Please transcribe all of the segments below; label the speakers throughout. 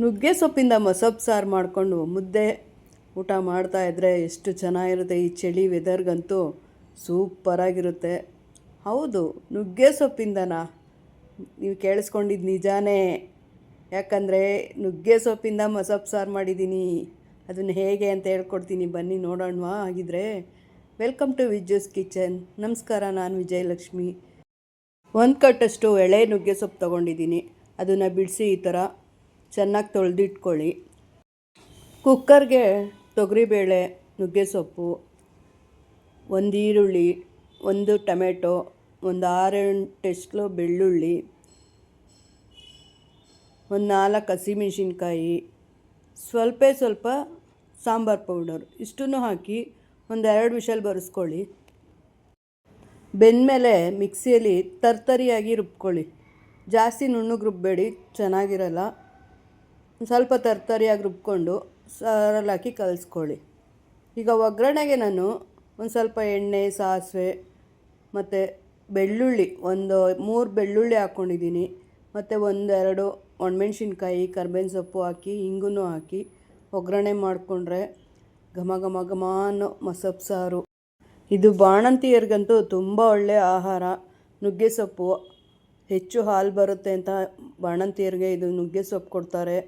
Speaker 1: ನುಗ್ಗೆ ಸೊಪ್ಪಿಂದ ಮಸೊಪ್ಪು ಸಾರು ಮಾಡಿಕೊಂಡು ಮುದ್ದೆ ಊಟ ಮಾಡ್ತಾ ಇದ್ದರೆ ಎಷ್ಟು ಚೆನ್ನಾಗಿರುತ್ತೆ ಈ ಚಳಿ ವೆದರ್ಗಂತೂ ಸೂಪರಾಗಿರುತ್ತೆ. ಹೌದು, ನುಗ್ಗೆ ಸೊಪ್ಪಿಂದನಾ? ನೀವು ಕೇಳಿಸ್ಕೊಂಡಿದ್ದು ನಿಜಾನೇ. ಯಾಕಂದರೆ ನುಗ್ಗೆ ಸೊಪ್ಪಿಂದ ಮಸೊಪ್ಪು ಸಾರು ಮಾಡಿದ್ದೀನಿ ಅದನ್ನು ಹೇಗೆ ಅಂತ ಹೇಳ್ಕೊಡ್ತೀನಿ. ಬನ್ನಿ ನೋಡೋಣವಾ ಆಗಿದ್ರೆ ವೆಲ್ಕಮ್ ಟು ವಿಜ್ಜೂಸ್ ಕಿಚನ್. ನಮಸ್ಕಾರ, ನಾನು ವಿಜಯಲಕ್ಷ್ಮಿ. ಒಂದು ಕಟ್ಟಷ್ಟು ಎಳೆ ನುಗ್ಗೆ ಸೊಪ್ಪು ತೊಗೊಂಡಿದ್ದೀನಿ ಅದನ್ನು ಬಿಡಿಸಿ ಈ ಥರ ಚೆನ್ನಾಗಿ ತೊಳೆದಿಟ್ಕೊಳ್ಳಿ. ಕುಕ್ಕರ್ಗೆ ತೊಗರಿಬೇಳೆ ನುಗ್ಗೆಸೊಪ್ಪು ಒಂದು ಈರುಳ್ಳಿ, ಒಂದು ಟೊಮೆಟೊ, ಒಂದು ಆರೆಂಟೆಷ್ಟು ಬೆಳ್ಳುಳ್ಳಿ, ಒಂದು ನಾಲ್ಕು ಹಸಿಮೆಣ್ಸಿನ್ಕಾಯಿ, ಸ್ವಲ್ಪ ಸ್ವಲ್ಪ ಸಾಂಬಾರು ಪೌಡರ್. ಇಷ್ಟನ್ನು ಹಾಕಿ ಒಂದು ಎರಡು ವಿಷಲ್ ಬರೆಸ್ಕೊಳ್ಳಿ. ಬೆಂದಮೇಲೆ ಮಿಕ್ಸಿಯಲ್ಲಿ ತರ್ತರಿಯಾಗಿ ರುಬ್ಕೊಳ್ಳಿ. ಜಾಸ್ತಿ ನುಣ್ಣಗೆ ರುಬ್ಬಬೇಡಿ ಚೆನ್ನಾಗಿರಲ್ಲ. ಸ್ವಲ್ಪ ತರ್ತರಿಯಾಗಿ ರುಬ್ಕೊಂಡು ಸಾರಲ್ಲಿ ಹಾಕಿ ಕಲಿಸ್ಕೊಳ್ಳಿ. ಈಗ ಒಗ್ಗರಣೆಗೆ ನಾನು ಒಂದು ಸ್ವಲ್ಪ ಎಣ್ಣೆ, ಸಾಸಿವೆ ಮತ್ತು ಬೆಳ್ಳುಳ್ಳಿ, ಒಂದು ಮೂರು ಬೆಳ್ಳುಳ್ಳಿ ಹಾಕ್ಕೊಂಡಿದ್ದೀನಿ. ಮತ್ತು ಒಂದೆರಡು ಒಣಮೆಣ್ಸಿನ್ಕಾಯಿ, ಕರ್ಬೇವಿನ ಸೊಪ್ಪು ಹಾಕಿ ಹಿಂಗೂ ಹಾಕಿ ಒಗ್ಗರಣೆ ಮಾಡಿಕೊಂಡ್ರೆ ಘಮ ಘಮ ಘಮ ಅನ್ನೋ ಸಾರು. ಇದು ಬಾಣಂತಿಯರಿಗಂತೂ ತುಂಬ ಒಳ್ಳೆಯ ಆಹಾರ. ನುಗ್ಗೆ ಸೊಪ್ಪು, ಹೆಚ್ಚು ಹಾಲು ಬರುತ್ತೆ ಅಂತ ಬಾಣಂತಿಯರಿಗೆ ಇದು ನುಗ್ಗೆ ಸೊಪ್ಪು ಕೊಡ್ತಾರೆ.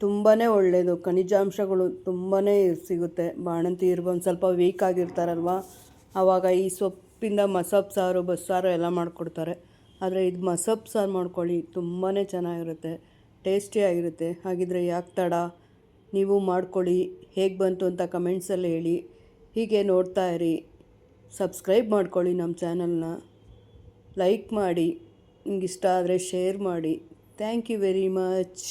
Speaker 1: ತುಂಬಾ ಒಳ್ಳೆಯದು ಖನಿಜಾಂಶಗಳು ತುಂಬಾ ಸಿಗುತ್ತೆ. ಬಾಣಂತಿಯರಿಗೆ ಒಂದು ಸ್ವಲ್ಪ ವೀಕ್ ಆಗಿರ್ತಾರಲ್ವ? ಆವಾಗ ಈ ಸೊಪ್ಪಿಂದ ಮಸೊಪ್ಪು ಸಾರು, ಬಸ್ಸಾರು ಎಲ್ಲ ಮಾಡಿಕೊಡ್ತಾರೆ. ಆದರೆ ಇದು ಮಸೊಪ್ಪು ಸಾರು ಮಾಡ್ಕೊಳ್ಳಿ ತುಂಬಾ ಚೆನ್ನಾಗಿರುತ್ತೆ. ಟೇಸ್ಟಿಯಾಗಿರುತ್ತೆ ಹಾಗಿದ್ರೆ ಯಾಕೆ ತಡ? ನೀವು ಮಾಡ್ಕೊಳ್ಳಿ. ಹೇಗೆ ಬಂತು ಅಂತ ಕಮೆಂಟ್ಸಲ್ಲಿ ಹೇಳಿ. ಹೀಗೆ ನೋಡ್ತಾ ಇರಿ. ಸಬ್ಸ್ಕ್ರೈಬ್ ಮಾಡ್ಕೊಳ್ಳಿ ನಮ್ಮ ಚಾನಲ್ನ ಲೈಕ್ ಮಾಡಿ. ನಿಮ್ಗೆ ಇಷ್ಟ ಆದರೆ ಶೇರ್ ಮಾಡಿ. Thank you very much